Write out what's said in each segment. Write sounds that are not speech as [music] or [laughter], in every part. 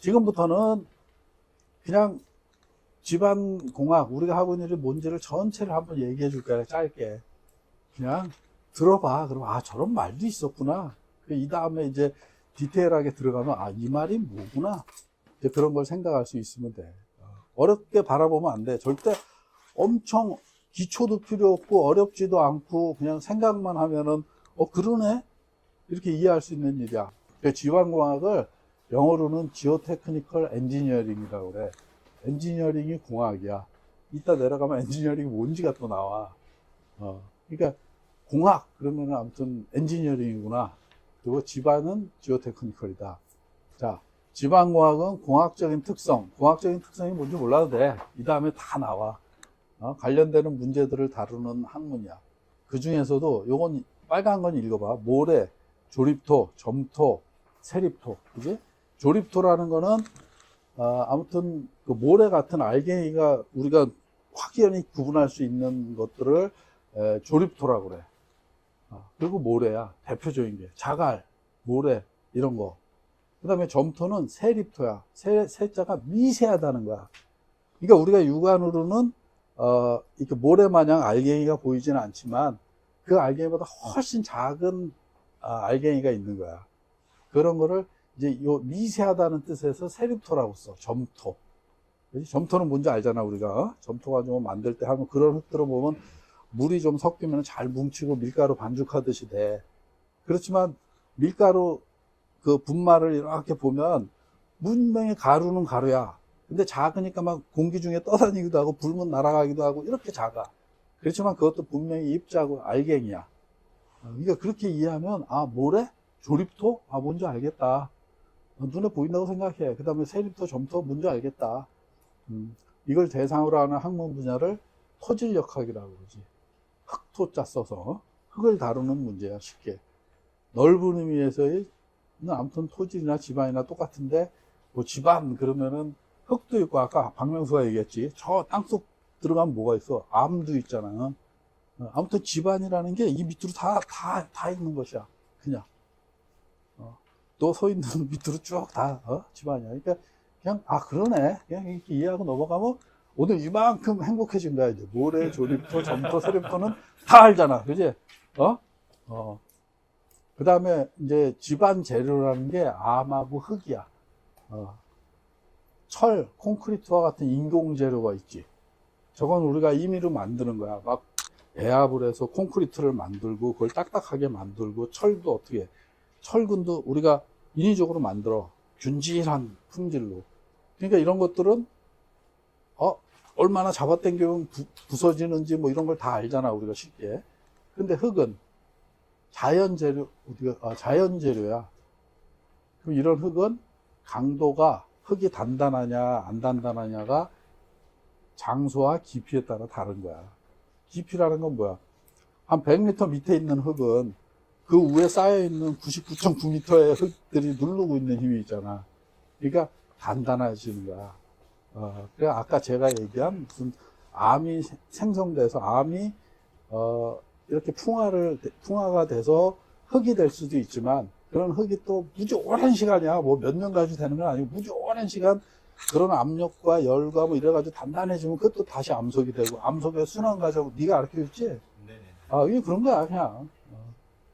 지금부터는 그냥 집안 공학 우리가 하고 있는 일이 뭔지를 전체를 한번 얘기해 줄 거야 짧게. 그냥 들어봐. 그럼 아 저런 말도 있었구나. 그이 다음에 이제 디테일하게 들어가면 아 이 말이 뭐구나. 이제 그런 걸 생각할 수 있으면 돼. 어렵게 바라보면 안 돼. 절대 엄청 기초도 필요 없고 어렵지도 않고 그냥 생각만 하면은 어 그러네? 이렇게 이해할 수 있는 일이야. 그 지방공학을 영어로는 지오테크니컬 엔지니어링이라고 그래 엔지니어링이 공학이야. 이따 내려가면 엔지니어링이 뭔지가 또 나와. 어, 그러니까 공학 그러면 아무튼 엔지니어링이구나. 그리고 집안은 지오테크니컬이다. 자, 지방공학은 공학적인 특성, 공학적인 특성이 뭔지 몰라도 돼. 이 다음에 다 나와. 어, 관련되는 문제들을 다루는 학문이야. 그 중에서도 요건 빨간 건 읽어봐. 모래, 조립토, 점토, 세립토, 그지? 조립토라는 거는 아, 아무튼 그 모래 같은 알갱이가 우리가 확연히 구분할 수 있는 것들을 에, 조립토라고 그래. 아, 그리고 모래야 대표적인 게 자갈, 모래 이런 거. 그다음에 점토는 세립토야. 세, 세자가 미세하다는 거야. 그러니까 우리가 육안으로는 어, 이렇게 모래 마냥 알갱이가 보이지는 않지만 그 알갱이보다 훨씬 작은 아, 알갱이가 있는 거야. 그런 거를 이제 요 미세하다는 뜻에서 세립토라고 써. 점토. 그지? 점토는 뭔지 알잖아, 우리가. 어? 점토 가지고 만들 때 하면 그런 흙들을 보면 물이 좀 섞이면 잘 뭉치고 밀가루 반죽하듯이 돼. 그렇지만 밀가루 그 분말을 이렇게 보면 분명히 가루는 가루야. 근데 작으니까 막 공기 중에 떠다니기도 하고 불면 날아가기도 하고 이렇게 작아. 그렇지만 그것도 분명히 입자고 알갱이야. 어, 그러니까 그렇게 이해하면 아 모래? 조립토? 아 뭔지 알겠다. 어, 눈에 보인다고 생각해. 그 다음에 세립토, 점토 뭔지 알겠다. 음, 이걸 대상으로 하는 학문 분야를 토질역학이라고 그러지. 흑토자 써서 흙을 다루는 문제야 쉽게. 넓은 의미에서의 아무튼 토질이나 집안이나 똑같은데 뭐 집안 그러면은 흙도 있고 아까 박명수가 얘기했지. 저 땅속 들어가면 뭐가 있어? 암도 있잖아. 어, 아무튼 집안이라는 게 이 밑으로 다, 다, 다 있는 것이야. 그냥. 또 서 있는 [laughs] 밑으로 쭉 다, 어? 집안이야. 그러니까, 그냥, 아, 그러네. 그냥 이렇게 이해하고 넘어가면 오늘 이만큼 행복해진 거야, 이제. 모래, 조립토, 점토, 세립토는 다 알잖아. 그지? 어? 어. 그 다음에 이제 집안 재료라는 게 암하고 흙이야. 어. 철, 콘크리트와 같은 인공 재료가 있지. 저건 우리가 임의로 만드는 거야. 막 배합을 해서 콘크리트를 만들고 그걸 딱딱하게 만들고 철도 어떻게 해. 철근도 우리가 인위적으로 만들어 균질한 품질로. 그러니까 이런 것들은 어 얼마나 잡아당기면 부, 부서지는지 뭐 이런 걸 다 알잖아 우리가 쉽게. 근데 흙은 자연 재료 우리가 아, 자연 재료야. 그럼 이런 흙은 강도가 흙이 단단하냐 안 단단하냐가 장소와 깊이에 따라 다른 거야. 깊이라는 건 뭐야? 한 100m 밑에 있는 흙은 그 위에 쌓여있는 99.9m의 흙들이 누르고 있는 힘이 있잖아. 그러니까 단단해지는 거야. 어, 그래 아까 제가 얘기한 무슨 암이 생- 생성돼서 암이 어, 이렇게 풍화를 풍화가 돼서 흙이 될 수도 있지만 그런 흙이 또 무지 오랜 시간이야. 뭐 몇 년까지 되는 건 아니고 무지 오랜 시간 그런 압력과 열과 뭐 이래가지고 단단해지면 그것도 다시 암석이 되고 암석의 순환 과정 네가 가르쳐줬지? 네네. 아, 이게 그런 거야, 그냥.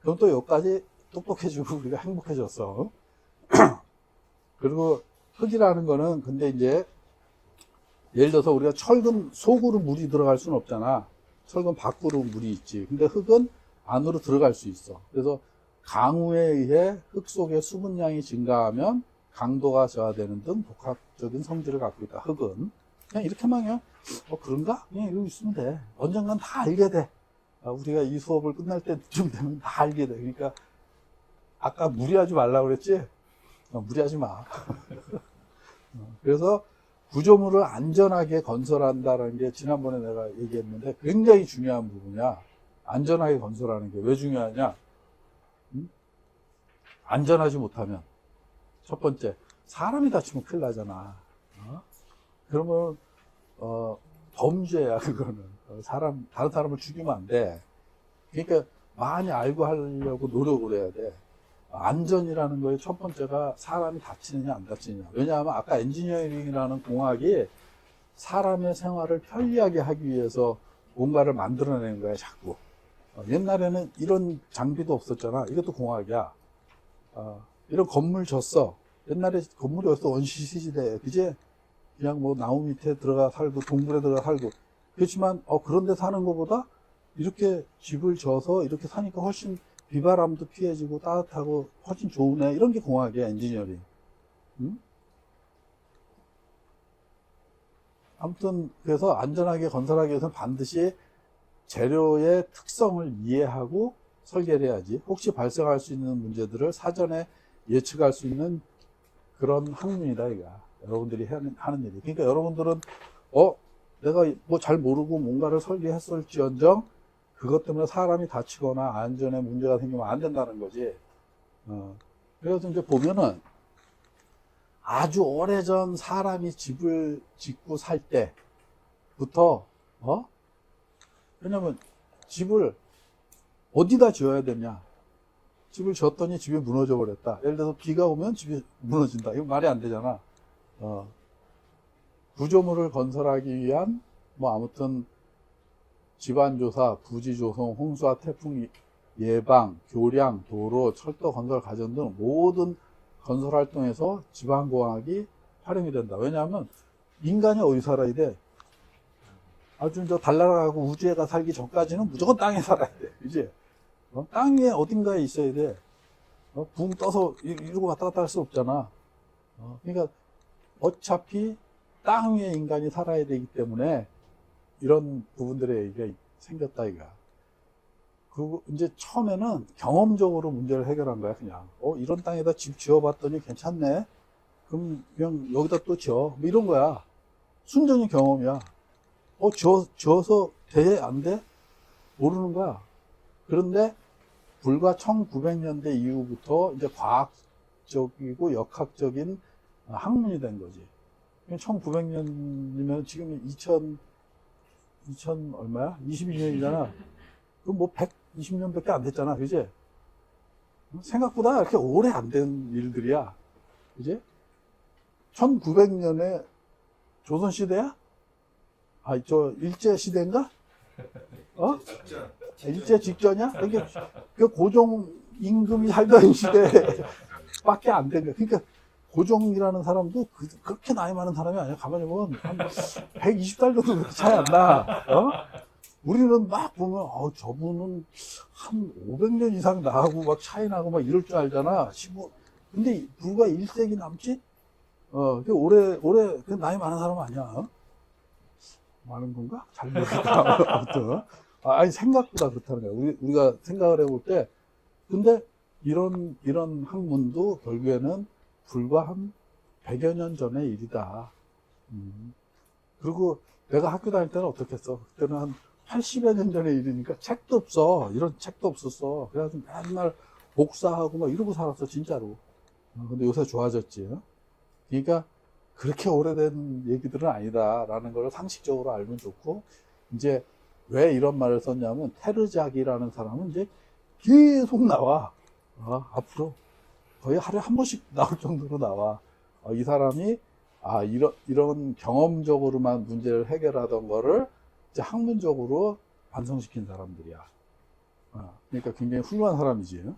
어. 그럼 또 여기까지 똑똑해지고 [laughs] 우리가 행복해졌어. [clears throat] 그리고 흙이라는 거는 근데 이제 예를 들어서 우리가 철근 속으로 물이 들어갈 수는 없잖아. 철근 밖으로 물이 있지. 근데 흙은 안으로 들어갈 수 있어. 그래서 강우에 의해 흙 속의 수분량이 증가하면 강도가 저하되는 등 복합적인 성질을 갖고 있다. 흙은 그냥 이렇게만 그냥 어 그런가? 그냥 이러고 있으면 돼. 언젠간 다 알게 돼. 아, 우리가 이 수업을 끝날 때쯤 되면 다 알게 돼. 그러니까 아까 무리하지 말라고 그랬지? 어, 무리하지 마. [laughs] 어, 그래서 구조물을 안전하게 건설한다는 게 지난번에 내가 얘기했는데 굉장히 중요한 부분이야. 안전하게 건설하는 게 왜 중요하냐? 음? 안전하지 못하면 첫 번째 사람이 다치면 큰일 나잖아. 어? 그러면 어, 범죄야 그거는 어, 사람 다른 사람을 죽이면 안 돼. 그러니까 많이 알고 하려고 노력을 해야 돼. 안전이라는 거의 첫 번째가 사람이 다치느냐 안 다치느냐. 왜냐하면 아까 엔지니어링이라는 공학이 사람의 생활을 편리하게 하기 위해서 뭔가를 만들어내는 거야 자꾸. 어, 옛날에는 이런 장비도 없었잖아. 이것도 공학이야. 어, 이런 건물 졌어. 옛날에 건물이 없어 원시시 시대에 그제 그냥 뭐 나무 밑에 들어가 살고 동굴에 들어가 살고 그렇지만 어 그런 데 사는 것보다 이렇게 집을 져서 이렇게 사니까 훨씬 비바람도 피해지고 따뜻하고 훨씬 좋으네. 이런 게 공학이야 엔지니어링. 응? 아무튼 그래서 안전하게 건설하기 위해서는 반드시 재료의 특성을 이해하고 설계를 해야지. 혹시 발생할 수 있는 문제들을 사전에 예측할 수 있는 그런 학문이다 이거. 여러분들이 하는, 하는 일이. 그러니까 여러분들은 어 내가 뭐 잘 모르고 뭔가를 설계했을지언정 그것 때문에 사람이 다치거나 안전에 문제가 생기면 안 된다는 거지 어. 그래서 이제 보면은 아주 오래전 사람이 집을 짓고 살 때부터 어 왜냐면 집을 어디다 지어야 되냐 집을 졌더니 집이 무너져 버렸다. 예를 들어서 비가 오면 집이 무너진다. 이거 말이 안 되잖아. 어. 구조물을 건설하기 위한 뭐 아무튼 집안조사, 부지조성, 홍수와 태풍 예방, 교량, 도로, 철도 건설 과정 등 모든 건설 활동에서 지방공학이 활용이 된다. 왜냐하면 인간이 어디 살아야 돼? 아주 저 달나라하고 우주에 가 살기 전까지는 무조건 땅에 살아야 돼. 그지? 어? 땅 위에 어딘가에 있어야 돼. 어? 붕 떠서 이- 이러고 왔다 갔다 할 수 없잖아. 어? 그러니까 어차피 땅 위에 인간이 살아야 되기 때문에 이런 부분들의 얘기가 생겼다 이가. 그리고 이제 처음에는 경험적으로 문제를 해결한 거야 그냥. 어 이런 땅에다 집 지어봤더니 괜찮네. 그럼 그냥 여기다 또 지어. 뭐 이런 거야. 순전히 경험이야. 어 지어 지어서 돼? 안 돼? 모르는 거야. 그런데 불과 1900년대 이후부터 이제 과학적이고 역학적인 학문이 된 거지. 1900년이면 지금 2000, 2000 얼마야? 22년이잖아. 그럼 뭐 120년밖에 안 됐잖아. 그지? 생각보다 이렇게 오래 안 된 일들이야. 그지? 1900년에 조선시대야? 아, 저 일제시대인가? 어? 일제 직전이야? 이게 그 고종 임금이 살던 시대밖에 안 된 거야. 그러니까 고종이라는 사람도 그, 렇게 나이 많은 사람이 아니야. 가만히 보면 한 120살 정도 그렇게 [laughs] 차이 안 나. 어? 우리는 막 보면 어, 저분은 한 500년 이상 나하고 막 차이 나고 막 이럴 줄 알잖아. 15. 근데 불과 1세기 남짓? 어, 그 오래 오래 그 나이 많은 사람 아니야. 어? 많은 건가? 잘 모르겠다. [laughs] 아무튼. 아, 아니, 생각보다 그렇다는 거야. 우리, 우리가 생각을 해볼 때, 근데 이런, 이런 학문도 결국에는 불과 한 100여 년 전의 일이다. 음. 그리고 내가 학교 다닐 때는 어떻게 했어? 그때는 한 80여 년 전의 일이니까 책도 없어. 이런 책도 없었어. 그래가지고 맨날 복사하고 막 이러고 살았어, 진짜로. 어, 근데 요새 좋아졌지. 어? 그러니까 그렇게 오래된 얘기들은 아니다라는 걸 상식적으로 알면 좋고, 이제 왜 이런 말을 썼냐면 테르작이라는 사람은 이제 계속 나와 어, 앞으로 거의 하루에 한 번씩 [laughs] 나올 정도로 나와. 어, 이 사람이 아 이런 이런 경험적으로만 문제를 해결하던 거를 이제 학문적으로 완성시킨 사람들이야. 어, 그러니까 굉장히 훌륭한 사람이지